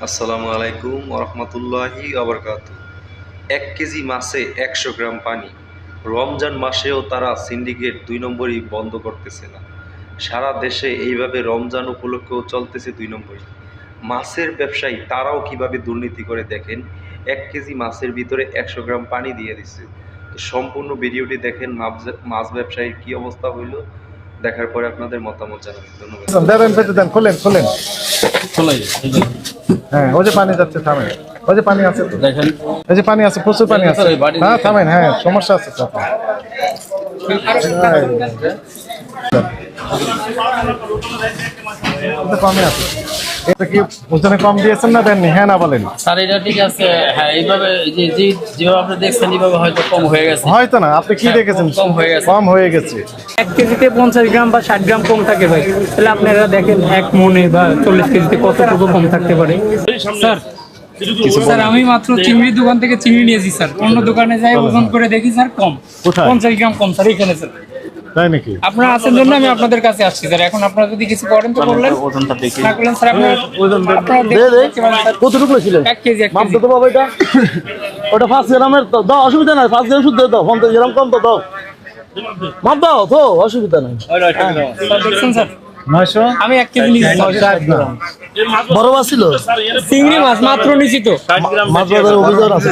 আসসালামু আলাইকুম ওরহমতুল্লাহি আবরকাত এক কেজি মাছে একশো গ্রাম পানি। রমজান মাসেও তারা সিন্ডিকেট দুই নম্বরই বন্ধ করতেছে না। সারা দেশে এইভাবে রমজান উপলক্ষেও চলতেছে দুই নম্বরই। মাছের ব্যবসায়ী তারাও কীভাবে দুর্নীতি করে দেখেন? এক কেজি মাছের ভিতরে একশো গ্রাম পানি দিয়ে দিচ্ছে। তো সম্পূর্ণ ভিডিওটি দেখেন মাছ- মাছ ব্যবসায়ীর কি অবস্থা হইল? দেখার পরে আপনাদের মতামত জানাবেন। ধন্যবাদ। হ্যাঁ ওই যে পানি যাচ্ছে থামেন। ওই যে পানি আছে তো। দেখেন। ওই যে পানি আছে প্রচুর পানি আছে। হ্যাঁ থামেন হ্যাঁ সমস্যা আছে। কমে আছে। এটা কি ওজনে কম দিয়েছেন না দেননি? হ্যাঁ না বলেন। স্যার এটা ঠিক আছে। হ্যাঁ এইভাবে যে যে যেভাবে আপনি দেখছেন এইভাবে হয়তো কম হয়ে গেছে। হয়তো না আপনি কি দেখেছেন? কম হয়ে গেছে। কম হয়ে গেছে। এক কেজিতে পঞ্চাশ গ্রাম বা ষাট গ্রাম কম থাকে ভাই। তাহলে আপনারা দেখেন এক মনে বা চল্লিশ কেজিতে কতটুকু কম থাকতে পারে। স্যার স্যার আমি মাত্র চিংড়ির দোকান থেকে চিংড়ি নিয়েছি স্যার। অন্য দোকানে যাই ওজন করে দেখি স্যার কম। পঞ্চাশ গ্রাম কম স্যার এখানে স্যার। তাই নাকি? আপনারা আছেন জন্য আমি আপনাদের কাছে আসছি স্যার। এখন আপনারা যদি কিছু করেন তো বললেন। না করলেন স্যার আপনারা দেখতে পারেন, কতটুকু ছিল এক কেজি এক মাপ কেজি। তো বাবা এটা। ওটা পাঁচ গ্রামের তো দাও অসুবিধা নাই পাঁচ গ্রাম শুধু দাও পঞ্চাশ গ্রাম কম তো দাও। মাপ দাও তো অসুবিধা নাই। স্যার দেখছেন স্যার? আমি এক কেজি নিয়েছি ষাট বড় মাছ ছিল? চিংড়ি মাছ মাত্র তো। মাছ অভিযোগ আছে।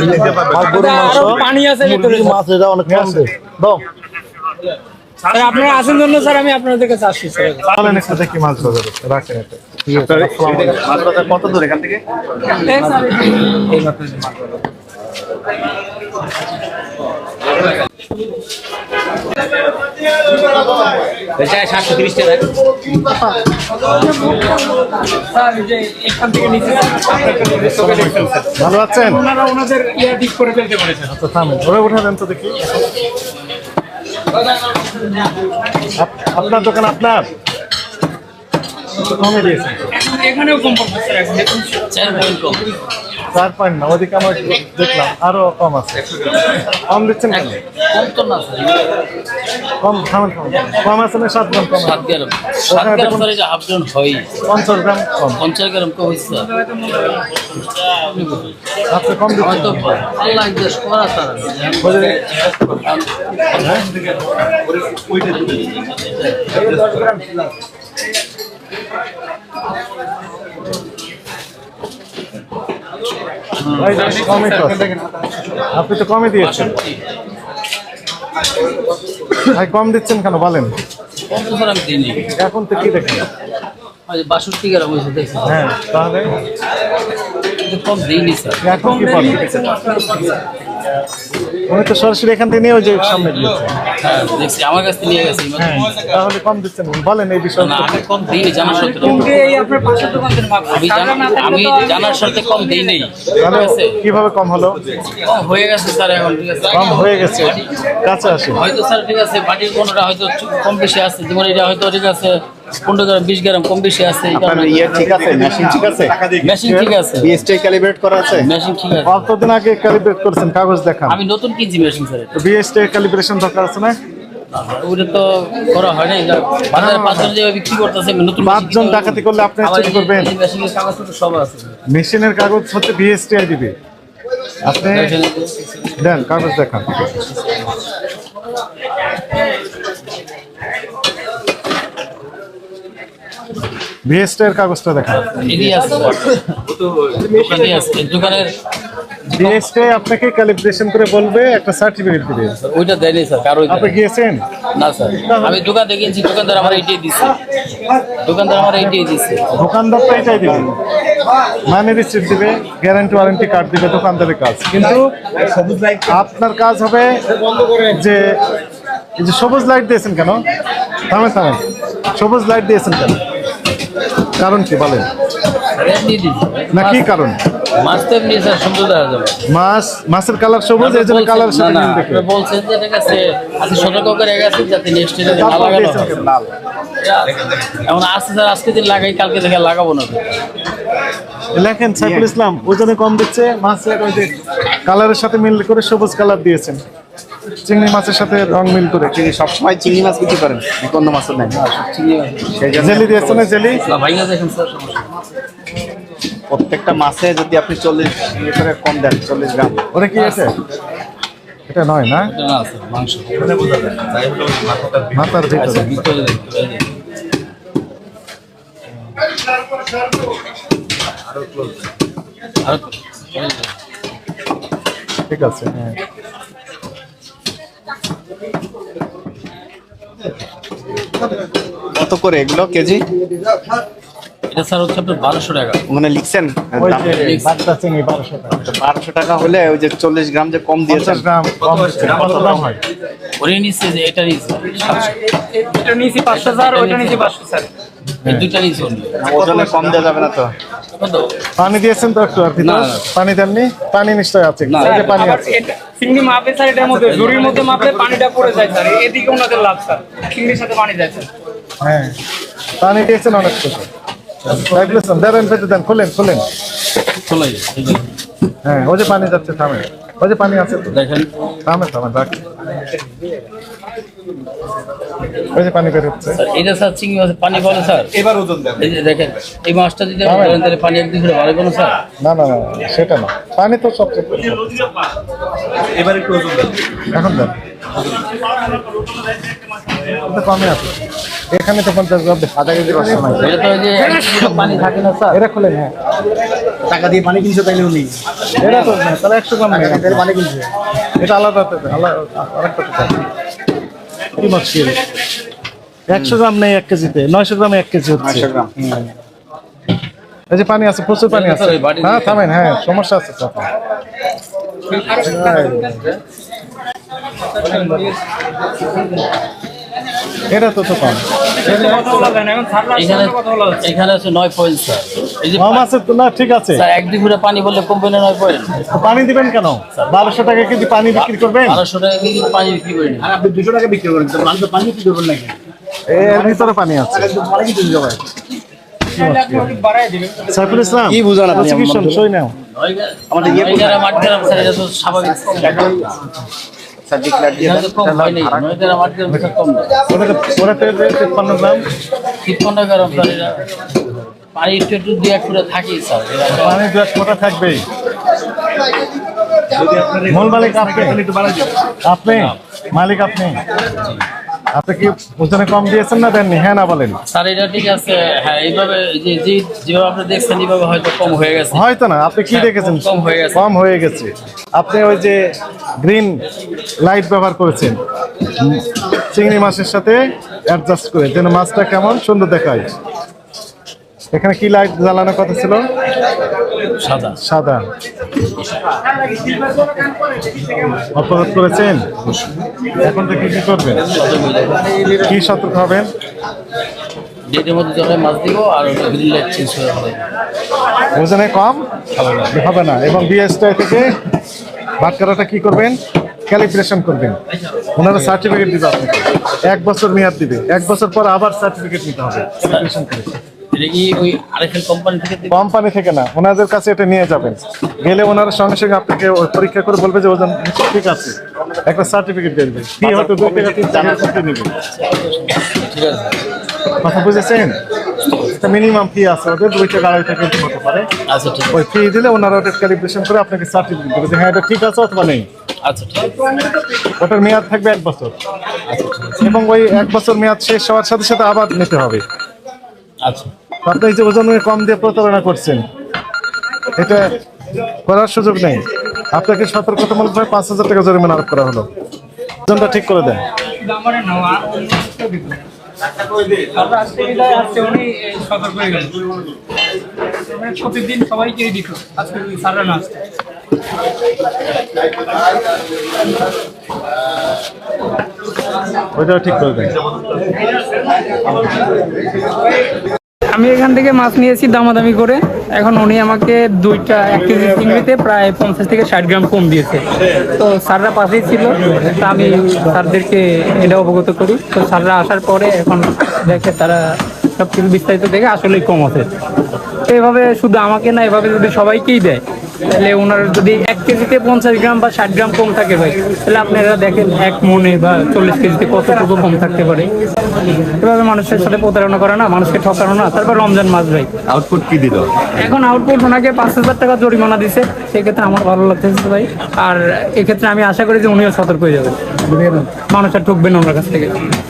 আরও পানি আছে ভিতরে মাছ এটা অনেক কম দেয় দাও। স্যার আপনারা আছেন জন্য স্যার আমি আপনাদের কাছে আসছি স্যার। বলেন একটু দেখি মাছ বাজারে রাখেন এটা। কত দূর এখান থেকে? এই স্যার, এই মাত্র নিচে ভালো আছেন? ওনারা ওনাদের ইয়া ঠিক করে ফেলতে পারে স্যার আচ্ছা থামেন। ওরে উঠে দেন তো দেখি। আপনার দোকান আপনার? কমে দিয়েছে। এখানেও কম এখন দেখুন চার পয়েন্ট কম। চার পয়েন্ট না ওদিকে আমার দেখলাম আরও কম আছে। কম দিচ্ছেন কেন? কম তো না কম থামেন কম আছে না সাত গ্রাম কম সাত? গ্রাম। সাত গ্রাম স্যার এটা হাফ গ্রাম হয়। পঞ্চাশ গ্রাম কম। পঞ্চাশ গ্রাম কম হয়েছে আপনি কম হয়তো আল্লাহ দেশ করা স্যার ওই যে ওই যে কমই। আপনি তো কমই দিয়েছেন। ভাই কম দিচ্ছেন কেন বলেন। এখন তো কি দেখেন? বাষট্টি গ্রাম হয়েছে দেখছি হ্যাঁ তাহলে? কম দিইনি স্যার। এখন কি উনি তো সরাসরি এখান থেকে নিয়ে ওই যে সামনে দিয়েছে। হ্যাঁ দেখছি আমার কাছ থেকে নিয়ে গেছি। হ্যাঁ তাহলে কম দিচ্ছেন বলেন এই বিষয়ে না আমি কম দিইনি জানার সত্ত্বেও এই আপনার পাশের দোকান থেকে আমি জানা- আমি জানার সাথে কম দিই নেই ঠিক তাহলে আছে? কীভাবে কম হলো? কম হয়ে গেছে স্যার এখন ঠিক আছে? কম হয়ে গেছে। কাছে আসে। হয়তো স্যার ঠিক আছে বাটির কোনোটা হয়তো কম বেশি আছে। যেমন এটা হয়তো ঠিক আছে পনেরো গ্রাম বিশ গ্রাম কম বেশি আছে ইয়ে ঠিক আছে মেশিন ঠিক আছে? মেশিন ঠিক আছে। বিএসটি ক্যালিব্রেট করা আছে? মেশিন ঠিক আছে। কতদিন আগে ক্যালিব্রেট করেছেন? কাগজ দেখান। আমি নতুন কিনছি মেশিন স্যার বিএসটি ক্যালিব্রেশন দরকার আছে না? ওটা তো করা হয় নাই যা বাজারে পাঁচজন যে বিক্রি করতেছে নতুন machine পাঁচজন ডাকাতি করলে আপনি করবেন। মেশিনের কাগজপত্র সব আছে। মেশিনের কাগজ হচ্ছে দিবে। আপনি দেন কাগজ দেখান। বিএসটি এর কাগজটা দোকানের বিএসটি আপনাকে ক্যালিব্রেশন করে বলবে একটা সার্টিফিকেট দিবে। ওইটা দেয়নি স্যার কারও আপনি গিয়েছেন? না স্যার আমি দোকান থেকে দোকানদার আমার এইটাই দিচ্ছে দোকানদার আমার এইটাই দিচ্ছে দোকানদার তো এটাই দিবে। মানে রিসিপ্ট দিবে গ্যারান্টি ওয়ারেন্টি কার্ড দিবে দোকানদারের কাজ। কিন্তু আপনার কাজ হবে যে এই যে সবুজ লাইট দিয়েছেন কেন? থামেন থামেন। সবুজ লাইট দিয়েছেন কেন? কারণ কি বলেন? না কি কারণ? মাছ তো এমনি স্যার সুন্দর দেখা যাবে। মাছ মাছের কালার সবুজ এই জন্য কালার সাথে মিল দেখে বলছেন যে ঠিক আছে আজকে সতর্ক করে গেছে যাতে নেক্সট ডে না লাগানো দিয়েছেন। কেন? লাল। এমন আজকে স্যার আজকে দিন লাগাই কালকে থেকে লাগাবো না। লেখেন সাইফুল ইসলাম ওজনে কম দিচ্ছে যে কালারের সাথে মিল করে সবুজ কালার দিয়েছেন। চিংড়ি মাছের সাথে রং মিল করে। সবসময় চিংড়ি মাছ বিক্রি করেন অন্য নেন চিংড়ি মাছ। সেই জন্য জেলি দিয়েছেন না জেলি? না, দেখেন স্যার প্রত্যেকটা মাসে যদি আপনি চল্লিশ করে কম দেন চল্লিশ গ্রাম। ওটা কি আছে? এটা নয় না? না আছে মাংস। মাথার ভিতরে। আর ঠিক আছে হ্যাঁ। কত করে এগুলো কেজি? এটা স্যার হচ্ছে আপনার বারোশো টাকা। মানে লিখছেন ওই যে বারোশো টাকা। হলে ওই যে চল্লিশ গ্রাম যে কম দিয়েছেন। হয়? ওরে নিচ্ছে যে এটা নিচ্ছে এটা নিয়েছি পাঁচশো স্যার ওইটা নিয়েছি পাঁচশো স্যার। এই দুইটা নিচ্ছে ওজনে কম দেওয়া যাবে না তো? পানি দিয়েছেন তো একটু আর কি। পানি দেননি? পানি নিশ্চয় আছে। পানি আছে। চিংড়ি মাপে স্যার এটার মধ্যে ঝুড়ির মধ্যে মাপলে পানিটা পড়ে যায় স্যার। এদিকে ওনাদের লাভ স্যার। চিংড়ির সাথে পানি যায় স্যার। হ্যাঁ। পানি দিয়েছেন অনেক কিছু। দেন পেতে দেন খুলেন খুলেন। হ্যাঁ ওই যে পানি যাচ্ছে থামে। ওই যে পানি আছে তো। দেখেন। থামে থামে রাখ ওই যে পানি বের হচ্ছে। স্যার এটা স্যার চিংড়ি মাছের পানি বলে স্যার। এবার ওজন দেন। এই যে দেখেন এই মাছটা যদি আপনি ধরেন তাহলে পানি একদিন কোনো স্যার? না না না সেটা না। পানি তো সবচেয়ে এবার একটু ওজন দেন। এখন দেন। কমে আছে। এখানে তো পঞ্চাশ গ্রাম আধা কেজি নাই এটা তো যে পানি থাকে না স্যার। এটা খুলেন হ্যাঁ টাকা দিয়ে পানি কিনছো তাইলে উনি? এটা তো না তাহলে একশো গ্রাম পানি কিনছে। এটা আলাদা আলাদা আরেকটা কি মাছ একশো গ্রাম নেই এক কেজিতে নয়শো গ্রামে এক কেজি হচ্ছে। এই যে পানি আছে প্রচুর পানি আছে। হ্যাঁ থামেন হ্যাঁ সমস্যা আছে এটা তো তো কম এখানে আছে নয় পয়েন্ট স্যার এই যে কম আছে তো না ঠিক আছে। স্যার এক দুই ঘুরে পানি বললে কমবে না নয় পানি দিবেন কেন? বারোশো টাকা কেজি পানি বিক্রি করবেন? বারোশো টাকা কেজি পানি বিক্রি করে আর আপনি দুশো টাকা বিক্রি করেন মানুষ পানি বিক্রি করবেন নাকি? এর ভিতরে পানি আছে। পানি কিনতে যাবে বাড়াই দিবেন সাইফুল ইসলাম কি বুঝান আপনি সই নাও। আমাদের ইয়ে গ্রাম আট স্যার এটা তো স্বাভাবিক তিপ্পান্ন গ্রাম। তিপ্পান্ন গ্রাম স্যার পানি একটু এক স্যার। পানি দু এক থাকবেই। মূল মালিক আপনি? আপনি? মালিক আপনি? আপনি কি ওজনে কম দিয়েছেন না দেননি? হ্যাঁ না বলেন। স্যার এটা ঠিক আছে। হ্যাঁ এইভাবে যে যে যেভাবে আপনি দেখছেন এইভাবে হয়তো কম হয়ে গেছে। হয়তো না আপনি কি হ্যাঁ, দেখেছেন? কম হয়ে গেছে। কম হয়ে গেছে। আপনি ওই যে গ্রিন লাইট ব্যবহার করেছেন। চিংড়ি মাছের সাথে অ্যাডজাস্ট করে যেন মাছটা কেমন সুন্দর দেখায়। এখানে কি লাইট জ্বালানোর কথা ছিল? সাদা। সাদা। অপরাধ করেছেন? এখন থেকে কি করবেন? কি সতর্ক হবেন? ডেটের মধ্যে যখন মাছ দিব আর গ্রিন লাইট চেঞ্জ করে হবে। ওজনে কম? হবে না। এবং বিএসটাই থেকে বাটকারাটা কি করবেন? ক্যালিব্রেশন করবেন। ওনারা সার্টিফিকেট দিবে আপনাকে। এক বছর মেয়াদ দিবে। এক বছর পর আবার সার্টিফিকেট নিতে হবে। ক্যালিব্রেশন করে। এটা কি ওই কোম্পানি থেকে কোম্পানি থেকে না ওনাদের কাছে এটা নিয়ে যাবেন। গেলে ওনারা সঙ্গে সঙ্গে আপনাকে পরীক্ষা করে বলবে যে ওজন ঠিক আছে। একটা সার্টিফিকেট দেবে। কি হয়তো দুই টাকা তিন টাকা করতে নেবে। ঠিক আছে। কথা বুঝেছেন? একটা মিনিমাম ফি আছে ওদের দুই টাকা আড়াই টাকা হতে পারে। আচ্ছা ঠিক ওই ফি দিলে ওনারা ওটা ক্যালিব্রেশন করে আপনাকে সার্টিফিকেট দেবে যে হ্যাঁ এটা ঠিক আছে অথবা নেই। আচ্ছা ওটার মেয়াদ থাকবে এক বছর। এবং ওই এক বছর মেয়াদ শেষ হওয়ার সাথে সাথে আবার নিতে হবে। আচ্ছা। আপনি যে ওজন কম দিয়ে প্রতারণা করছেন, এটা করার সুযোগ নেই। আপনাকে সতর্কতামূলকভাবে পাঁচ হাজার টাকা জরিমানা আরোপ করা হলো। ওজনটা ঠিক করে দেন। ওইটাও ঠিক করে দেন। আমি এখান থেকে মাছ নিয়েছি দামাদামি করে। এখন উনি আমাকে দুইটা, এক কেজি চিংড়িতে প্রায় পঞ্চাশ থেকে ষাট গ্রাম কম দিয়েছে। তো স্যাররা পাশেই ছিল, তা আমি স্যারদেরকে এটা অবগত করি। তো স্যাররা আসার পরে এখন দেখে তারা সব কিছু বিস্তারিত দেখে আসলেই কম আছে। এভাবে শুধু আমাকে না, এভাবে যদি সবাইকেই দেয় তাহলে ওনার যদি এক কেজিতে পঞ্চাশ গ্রাম বা ষাট গ্রাম কম থাকে ভাই তাহলে আপনারা দেখেন এক মনে বা চল্লিশ কেজিতে কতটুকু কম থাকতে পারে। এভাবে মানুষের সাথে প্রতারণা করে না মানুষকে ঠকানো না তারপর রমজান মাস ভাই। আউটপুট কি দিল? এখন আউটপুট ওনাকে পাঁচ হাজার টাকা জরিমানা দিছে সেক্ষেত্রে আমার ভালো লাগতেছে ভাই। আর এক্ষেত্রে আমি আশা করি যে উনিও সতর্ক হয়ে যাবেন। মানুষ আর ঠকবেন ওনার কাছ থেকে।